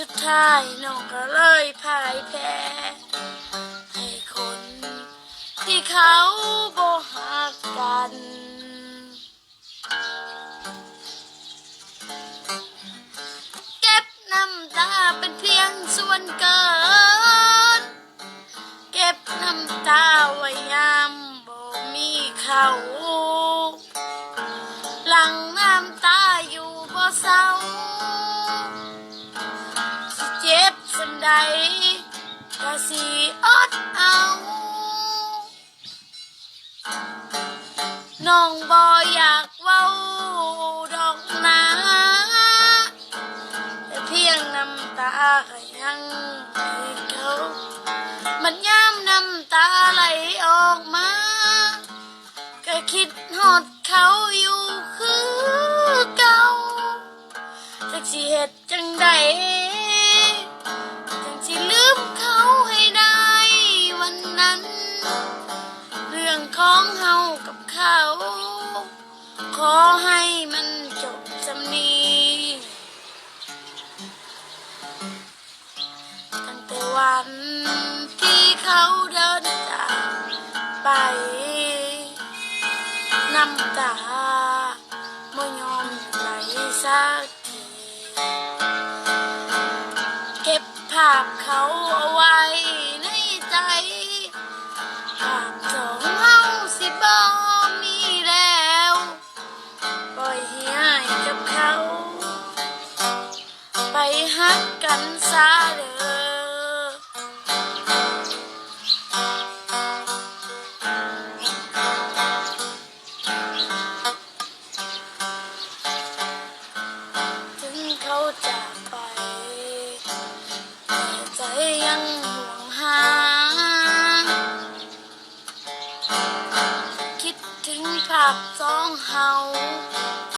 สุดท้ายน้องก็เลยพ่ายแพ้ให้คนที่เขาบ่หักกันเก็บน้ำตาเป็นเพียงส่วนเกิน เก็บน้ำตาไว้ยามบ่มีเขาหลังน้ำตาอยู่บ่เศร้า สันใดก็สิอดเอาน้องบ่อยากเว้าดอกนะแต่เพียงน้ำตาก็ยังให้เขามันย้ำน้ำตาไหลออกมา ก็คิดหอดเขาอยู่คือเก่าจักสิเหตุจังใด เขา ขอให้มันจบสำนีตั้งแต่วันที่เขาเดินจากไปน้ำตาไม่ยอมไหลสักทีเก็บภาพเขาเอาไว้ในใจภาพ ฮักกันซะเด้อถึงเขาจากไปแต่ใจยังห่วงหา คิดถึงภาพสองเฮา